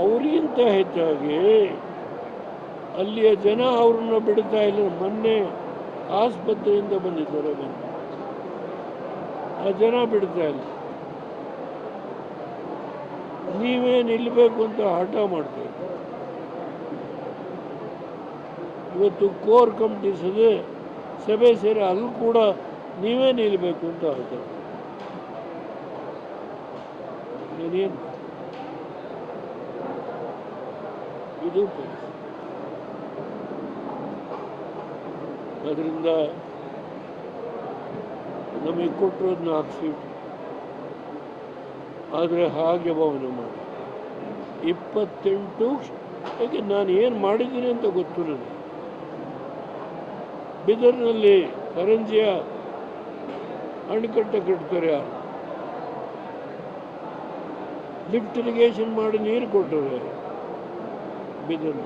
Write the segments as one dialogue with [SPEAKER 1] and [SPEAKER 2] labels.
[SPEAKER 1] ಅವರಿಗಿಂತ ಹೆಚ್ಚಾಗಿ ಅಲ್ಲಿಯ ಜನ ಅವ್ರನ್ನ ಬಿಡ್ತಾ ಇಲ್ಲ. ಮೊನ್ನೆ ಆಸ್ಪತ್ರೆಯಿಂದ ಬಂದಿದ್ದಾರೆ ಬಂದು ಆ ಜನ ಬಿಡ್ತಾ ಇಲ್ಲ. ನೀವೇ ನಿಲ್ಲಬೇಕು ಅಂತ ಹಠ ಮಾಡ್ತೀವಿ. ಇವತ್ತು ಕೋರ್ ಕಮಿಟಿ ಸದೆ ಸಭೆ ಸೇರಿ ಅಲ್ಲಿ ಕೂಡ ನೀವೇ ನಿಲ್ಲಬೇಕು ಅಂತ ಏನೇನು? ಇದು ಅದರಿಂದ ನಮಗೆ ಕೊಟ್ಟಿರೋದು ನಾಲ್ಕು ಸೀಟ್. ಆದರೆ ಹಾಗೆ ಭಾವನೆ ಮಾಡಿ. ಇಪ್ಪತ್ತೆಂಟು ಯಾಕೆ ನಾನು ಏನು ಮಾಡಿದ್ದೀನಿ ಅಂತ ಗೊತ್ತು ನನಗೆ. ಬಿದರ್ನಲ್ಲಿ ಕರಂಜಿಯ ಅಣೆಕಟ್ಟೆ ಕಟ್ತಾರೆ ಯಾರು? ಲಿಫ್ಟ್ ಇರಿಗೇಷನ್ ಮಾಡಿ ನೀರು ಕೊಟ್ಟರು ಯಾರು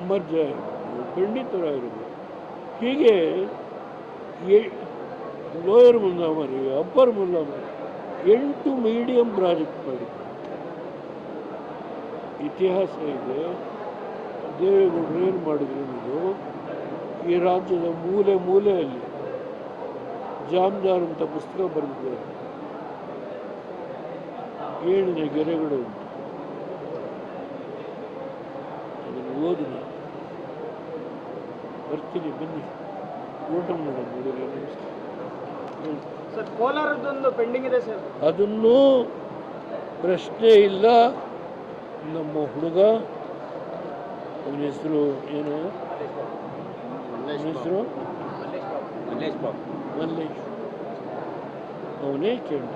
[SPEAKER 1] ಅಮರ್ಜ ಪಂಡಿತರ ಪಂಡಿತರಾಯರು ಹೀಗೆ ಲೋಯರ್ ಮುಲ್ಲಾಮರಿ, ಅಪ್ಪರ್ ಮುಲ್ಲಾಮರಿ, ಎಂಟು ಮೀಡಿಯಂ ಪ್ರಾಜೆಕ್ಟ್ ಮಾಡಿದ್ರು. ಇತಿಹಾಸ ಇದೆ. ದೇವೇಗೌಡರು ಏನು ಮಾಡಿದ್ರು ಇದು ಈ ರಾಜ್ಯದ ಮೂಲೆ ಮೂಲೆಯಲ್ಲಿ ಜಾಮ್ದಾರ್ ಅಂತ ಪುಸ್ತಕ ಬರೆದಿದ್ದಾರೆ. ಏಳಿನ ಗೆರೆಗಳು. ಉಂಟು ಅದನ್ನು ಓದಿ. ಬರ್ತೀನಿ ಬನ್ನಿ. ಊಟ ಮಾಡೋಣ.
[SPEAKER 2] ಸರ್ ಕೋಲಾರದ್ದೊಂದು ಪೆಂಡಿಂಗ್ ಇದೆ ಸರ್.
[SPEAKER 1] ಅದನ್ನು ಪ್ರಶ್ನೆ ಇಲ್ಲ. ನಮ್ಮ ಹುಡುಗ ಅವನ ಹೆಸರು ಏನು? ಹೆಸರು? ಮಲ್ಲೇಶ್ ಅವನೇ ಕೇಳಿ